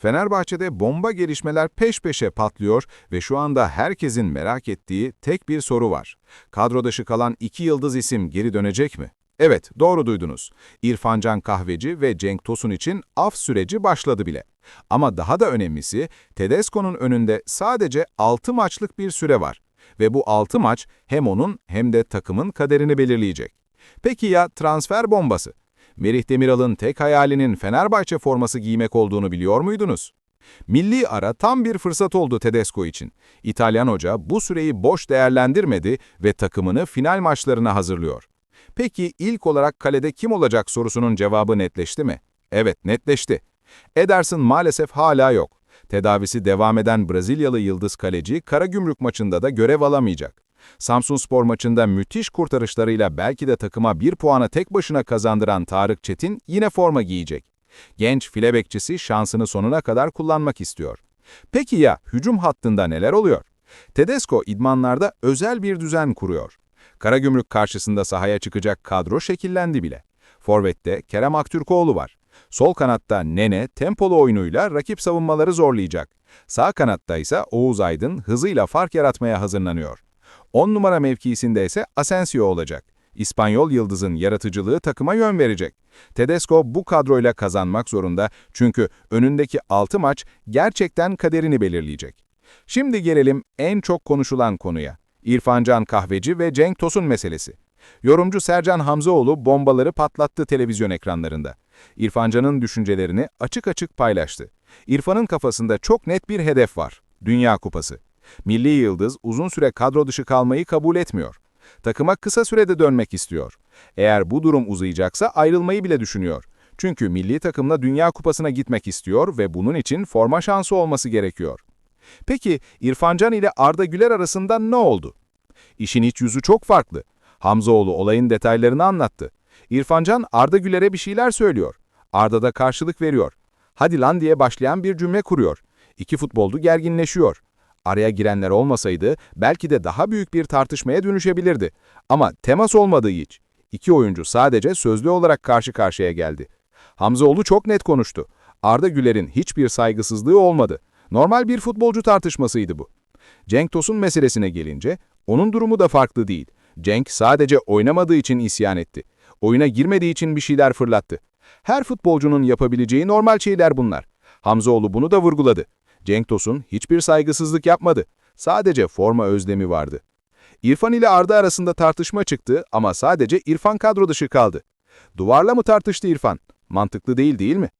Fenerbahçe'de bomba gelişmeler peş peşe patlıyor ve şu anda herkesin merak ettiği tek bir soru var. Kadro dışı kalan iki yıldız isim geri dönecek mi? Evet, doğru duydunuz. İrfancan Kahveci ve Cenk Tosun için af süreci başladı bile. Ama daha da önemlisi, Tedesco'nun önünde sadece 6 maçlık bir süre var. Ve bu 6 maç hem onun hem de takımın kaderini belirleyecek. Peki ya transfer bombası? Merih Demiral'ın tek hayalinin Fenerbahçe forması giymek olduğunu biliyor muydunuz? Milli ara tam bir fırsat oldu Tedesco için. İtalyan hoca bu süreyi boş değerlendirmedi ve takımını final maçlarına hazırlıyor. Peki ilk olarak kalede kim olacak sorusunun cevabı netleşti mi? Evet, netleşti. Ederson maalesef hala yok. Tedavisi devam eden Brezilyalı yıldız kaleci Karagümrük maçında da görev alamayacak. Samsunspor maçında müthiş kurtarışlarıyla belki de takıma bir puanı tek başına kazandıran Tarık Çetin yine forma giyecek. Genç file bekçisi şansını sonuna kadar kullanmak istiyor. Peki ya hücum hattında neler oluyor? Tedesco idmanlarda özel bir düzen kuruyor. Karagümrük karşısında sahaya çıkacak kadro şekillendi bile. Forvet'te Kerem Aktürkoğlu var. Sol kanatta Nene tempolu oyunuyla rakip savunmaları zorlayacak. Sağ kanatta ise Oğuz Aydın hızıyla fark yaratmaya hazırlanıyor. 10 numara mevkisinde ise Asensio olacak. İspanyol yıldızın yaratıcılığı takıma yön verecek. Tedesco bu kadroyla kazanmak zorunda çünkü önündeki 6 maç gerçekten kaderini belirleyecek. Şimdi gelelim en çok konuşulan konuya. İrfancan Kahveci ve Cenk Tosun meselesi. Yorumcu Sercan Hamzaoğlu bombaları patlattı televizyon ekranlarında. İrfancan'ın düşüncelerini açık açık paylaştı. İrfan'ın kafasında çok net bir hedef var. Dünya Kupası. Milli Yıldız uzun süre kadro dışı kalmayı kabul etmiyor. Takıma kısa sürede dönmek istiyor. Eğer bu durum uzayacaksa ayrılmayı bile düşünüyor. Çünkü milli takımla Dünya Kupası'na gitmek istiyor ve bunun için forma şansı olması gerekiyor. Peki İrfancan ile Arda Güler arasında ne oldu? İşin iç yüzü çok farklı. Hamzaoğlu olayın detaylarını anlattı. İrfancan Arda Güler'e bir şeyler söylüyor. Arda da karşılık veriyor. Hadi lan diye başlayan bir cümle kuruyor. İki futbolcu gerginleşiyor. Araya girenler olmasaydı belki de daha büyük bir tartışmaya dönüşebilirdi. Ama temas olmadığı hiç. İki oyuncu sadece sözlü olarak karşı karşıya geldi. Hamzaoğlu çok net konuştu. Arda Güler'in hiçbir saygısızlığı olmadı. Normal bir futbolcu tartışmasıydı bu. Cenk Tosun meselesine gelince onun durumu da farklı değil. Cenk sadece oynamadığı için isyan etti. Oyuna girmediği için bir şeyler fırlattı. Her futbolcunun yapabileceği normal şeyler bunlar. Hamzaoğlu bunu da vurguladı. Cenk Tosun hiçbir saygısızlık yapmadı. Sadece forma özlemi vardı. İrfan ile Arda arasında tartışma çıktı ama sadece İrfan kadro dışı kaldı. Duvarla mı tartıştı İrfan? Mantıklı değil değil mi?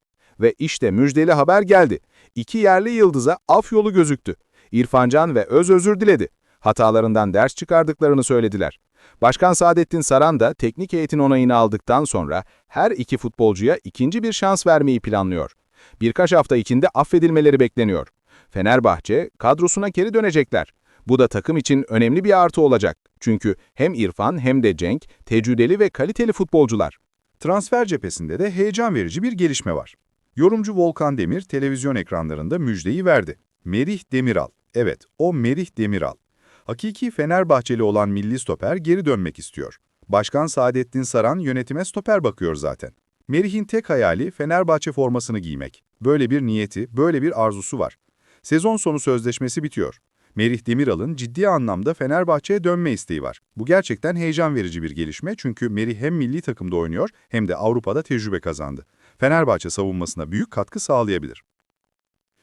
Ve işte müjdeli haber geldi. İki yerli yıldıza af yolu gözüktü. İrfancan ve Öz özür diledi. Hatalarından ders çıkardıklarını söylediler. Başkan Saadettin Saran da teknik heyetin onayını aldıktan sonra her iki futbolcuya ikinci bir şans vermeyi planlıyor. Birkaç hafta içinde affedilmeleri bekleniyor. Fenerbahçe kadrosuna geri dönecekler. Bu da takım için önemli bir artı olacak. Çünkü hem İrfan hem de Cenk tecrübeli ve kaliteli futbolcular. Transfer cephesinde de heyecan verici bir gelişme var. Yorumcu Volkan Demir televizyon ekranlarında müjdeyi verdi. Merih Demiral. Evet, o Merih Demiral. Hakiki Fenerbahçeli olan milli stoper geri dönmek istiyor. Başkan Saadettin Saran yönetime stoper bakıyor zaten. Merih'in tek hayali Fenerbahçe formasını giymek. Böyle bir niyeti, böyle bir arzusu var. Sezon sonu sözleşmesi bitiyor. Merih Demiral'ın ciddi anlamda Fenerbahçe'ye dönme isteği var. Bu gerçekten heyecan verici bir gelişme çünkü Merih hem milli takımda oynuyor hem de Avrupa'da tecrübe kazandı. Fenerbahçe savunmasına büyük katkı sağlayabilir.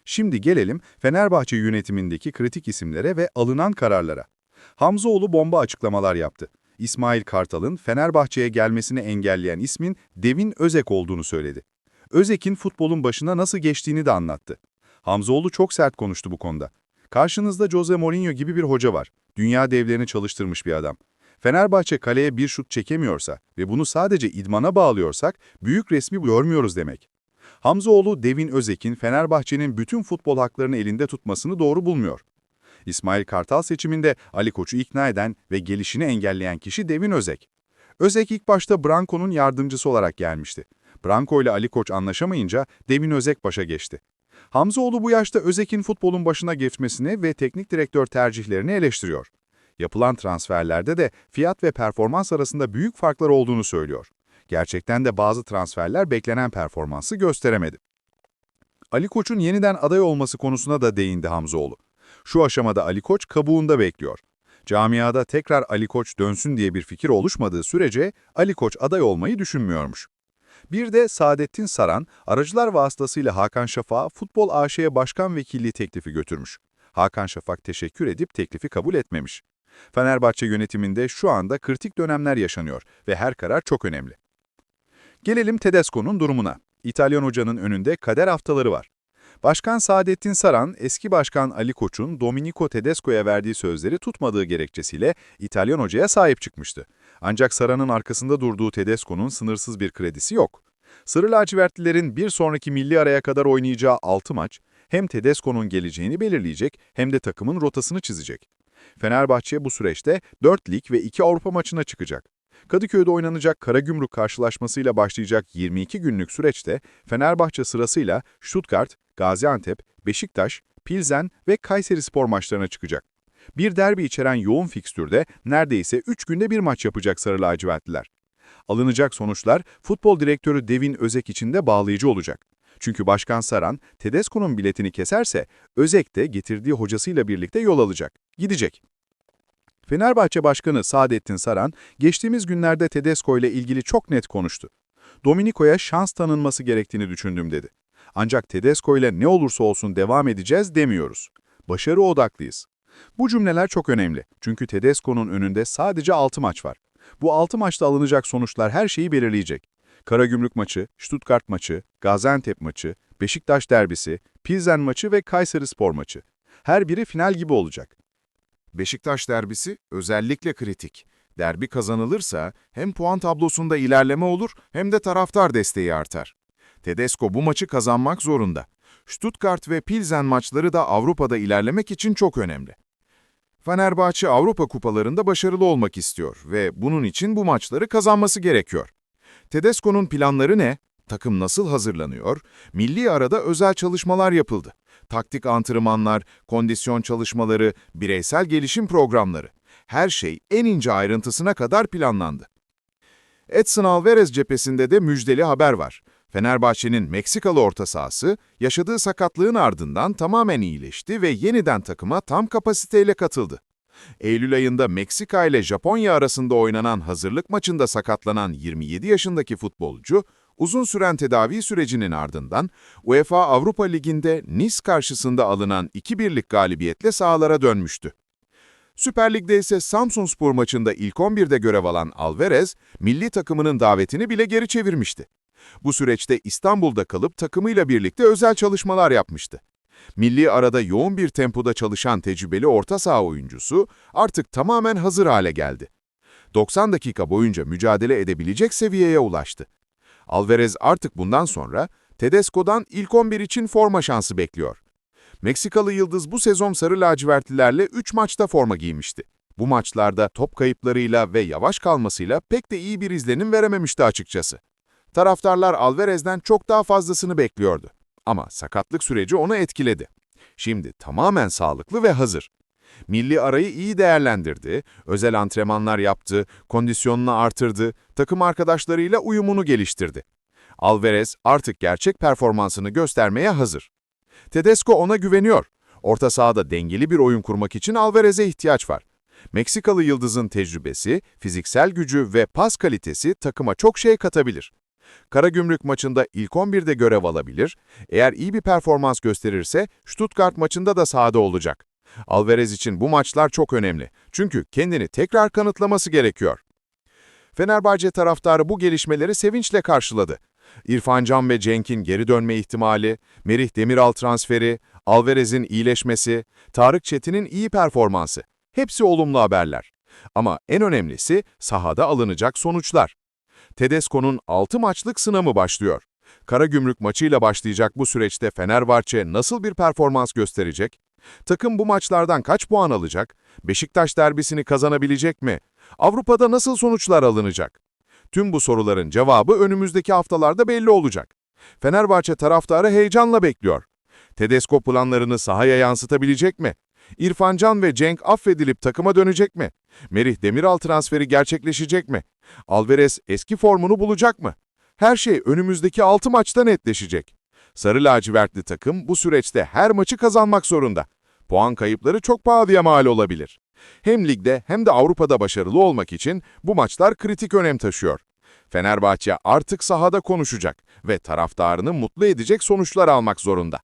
Şimdi gelelim Fenerbahçe yönetimindeki kritik isimlere ve alınan kararlara. Hamzaoğlu bomba açıklamalar yaptı. İsmail Kartal'ın Fenerbahçe'ye gelmesini engelleyen ismin Devin Özek olduğunu söyledi. Özek'in futbolun başına nasıl geçtiğini de anlattı. Hamzaoğlu çok sert konuştu bu konuda. Karşınızda Jose Mourinho gibi bir hoca var. Dünya devlerini çalıştırmış bir adam. Fenerbahçe kaleye bir şut çekemiyorsa ve bunu sadece idmana bağlıyorsak büyük resmi görmüyoruz demek. Hamzaoğlu Devin Özek'in Fenerbahçe'nin bütün futbol haklarını elinde tutmasını doğru bulmuyor. İsmail Kartal seçiminde Ali Koç'u ikna eden ve gelişini engelleyen kişi Devin Özek. Özek ilk başta Branko'nun yardımcısı olarak gelmişti. Branko ile Ali Koç anlaşamayınca Devin Özek başa geçti. Hamzaoğlu bu yaşta Özek'in futbolun başına geçmesini ve teknik direktör tercihlerini eleştiriyor. Yapılan transferlerde de fiyat ve performans arasında büyük farklar olduğunu söylüyor. Gerçekten de bazı transferler beklenen performansı gösteremedi. Ali Koç'un yeniden aday olması konusuna da değindi Hamzoğlu. Şu aşamada Ali Koç kabuğunda bekliyor. Camiada tekrar Ali Koç dönsün diye bir fikir oluşmadığı sürece Ali Koç aday olmayı düşünmüyormuş. Bir de Saadettin Saran, aracılar vasıtasıyla Hakan Şafak'a Futbol AŞ'ye başkan vekilliği teklifi götürmüş. Hakan Şafak teşekkür edip teklifi kabul etmemiş. Fenerbahçe yönetiminde şu anda kritik dönemler yaşanıyor ve her karar çok önemli. Gelelim Tedesco'nun durumuna. İtalyan hocanın önünde kader haftaları var. Başkan Saadettin Saran, eski başkan Ali Koç'un Domenico Tedesco'ya verdiği sözleri tutmadığı gerekçesiyle İtalyan hocaya sahip çıkmıştı. Ancak Saran'ın arkasında durduğu Tedesco'nun sınırsız bir kredisi yok. Sarı lacivertlilerin bir sonraki milli araya kadar oynayacağı 6 maç, hem Tedesco'nun geleceğini belirleyecek hem de takımın rotasını çizecek. Fenerbahçe bu süreçte 4 lig ve 2 Avrupa maçına çıkacak. Kadıköy'de oynanacak Karagümrük karşılaşmasıyla başlayacak 22 günlük süreçte Fenerbahçe sırasıyla Stuttgart, Gaziantep, Beşiktaş, Pilsen ve Kayseri spor maçlarına çıkacak. Bir derbi içeren yoğun fikstürde neredeyse 3 günde bir maç yapacak Sarı lacivertliler. Alınacak sonuçlar futbol direktörü Devin Özek için de bağlayıcı olacak. Çünkü Başkan Saran, Tedesco'nun biletini keserse Özek de getirdiği hocasıyla birlikte yol alacak, gidecek. Fenerbahçe Başkanı Saadettin Saran, geçtiğimiz günlerde Tedesco ile ilgili çok net konuştu. Dominico'ya şans tanınması gerektiğini düşündüm dedi. Ancak Tedesco ile ne olursa olsun devam edeceğiz demiyoruz. Başarı odaklıyız. Bu cümleler çok önemli. Çünkü Tedesco'nun önünde sadece 6 maç var. Bu 6 maçta alınacak sonuçlar her şeyi belirleyecek. Karagümrük maçı, Stuttgart maçı, Gaziantep maçı, Beşiktaş derbisi, Pilsen maçı ve Kayseri Spor maçı. Her biri final gibi olacak. Beşiktaş derbisi özellikle kritik. Derbi kazanılırsa hem puan tablosunda ilerleme olur hem de taraftar desteği artar. Tedesco bu maçı kazanmak zorunda. Stuttgart ve Pilsen maçları da Avrupa'da ilerlemek için çok önemli. Fenerbahçe Avrupa kupalarında başarılı olmak istiyor ve bunun için bu maçları kazanması gerekiyor. Tedesco'nun planları ne? Takım nasıl hazırlanıyor? Milli arada özel çalışmalar yapıldı. Taktik antrenmanlar, kondisyon çalışmaları, bireysel gelişim programları. Her şey en ince ayrıntısına kadar planlandı. Edson Alvarez cephesinde de müjdeli haber var. Fenerbahçe'nin Meksikalı orta sahası yaşadığı sakatlığın ardından tamamen iyileşti ve yeniden takıma tam kapasiteyle katıldı. Eylül ayında Meksika ile Japonya arasında oynanan hazırlık maçında sakatlanan 27 yaşındaki futbolcu, uzun süren tedavi sürecinin ardından UEFA Avrupa Ligi'nde Nice karşısında alınan 2-1'lik galibiyetle sahalara dönmüştü. Süper Lig'de ise Samsunspor maçında ilk 11'de görev alan Alvarez, milli takımının davetini bile geri çevirmişti. Bu süreçte İstanbul'da kalıp takımıyla birlikte özel çalışmalar yapmıştı. Milli arada yoğun bir tempoda çalışan tecrübeli orta saha oyuncusu artık tamamen hazır hale geldi. 90 dakika boyunca mücadele edebilecek seviyeye ulaştı. Alvarez artık bundan sonra Tedesco'dan ilk 11 için forma şansı bekliyor. Meksikalı Yıldız bu sezon sarı lacivertlilerle 3 maçta forma giymişti. Bu maçlarda top kayıplarıyla ve yavaş kalmasıyla pek de iyi bir izlenim verememişti açıkçası. Taraftarlar Alvarez'den çok daha fazlasını bekliyordu. Ama sakatlık süreci onu etkiledi. Şimdi tamamen sağlıklı ve hazır. Milli arayı iyi değerlendirdi, özel antrenmanlar yaptı, kondisyonunu artırdı, takım arkadaşlarıyla uyumunu geliştirdi. Alvarez artık gerçek performansını göstermeye hazır. Tedesco ona güveniyor. Orta sahada dengeli bir oyun kurmak için Alvarez'e ihtiyaç var. Meksikalı yıldızın tecrübesi, fiziksel gücü ve pas kalitesi takıma çok şey katabilir. Karagümrük maçında ilk 11'de görev alabilir, eğer iyi bir performans gösterirse Stuttgart maçında da sahada olacak. Alvarez için bu maçlar çok önemli çünkü kendini tekrar kanıtlaması gerekiyor. Fenerbahçe taraftarı bu gelişmeleri sevinçle karşıladı. İrfan Can ve Cenk'in geri dönme ihtimali, Merih Demiral transferi, Alvarez'in iyileşmesi, Tarık Çetin'in iyi performansı. Hepsi olumlu haberler. Ama en önemlisi sahada alınacak sonuçlar. Tedesco'nun 6 maçlık sınavı başlıyor. Karagümrük maçıyla başlayacak bu süreçte Fenerbahçe nasıl bir performans gösterecek? Takım bu maçlardan kaç puan alacak? Beşiktaş derbisini kazanabilecek mi? Avrupa'da nasıl sonuçlar alınacak? Tüm bu soruların cevabı önümüzdeki haftalarda belli olacak. Fenerbahçe taraftarı heyecanla bekliyor. Tedesco planlarını sahaya yansıtabilecek mi? İrfan Can ve Cenk affedilip takıma dönecek mi? Merih Demiral transferi gerçekleşecek mi? Alvarez eski formunu bulacak mı? Her şey önümüzdeki 6 maçta netleşecek. Sarı lacivertli takım bu süreçte her maçı kazanmak zorunda. Puan kayıpları çok pahalıya mal olabilir. Hem ligde hem de Avrupa'da başarılı olmak için bu maçlar kritik önem taşıyor. Fenerbahçe artık sahada konuşacak ve taraftarını mutlu edecek sonuçlar almak zorunda.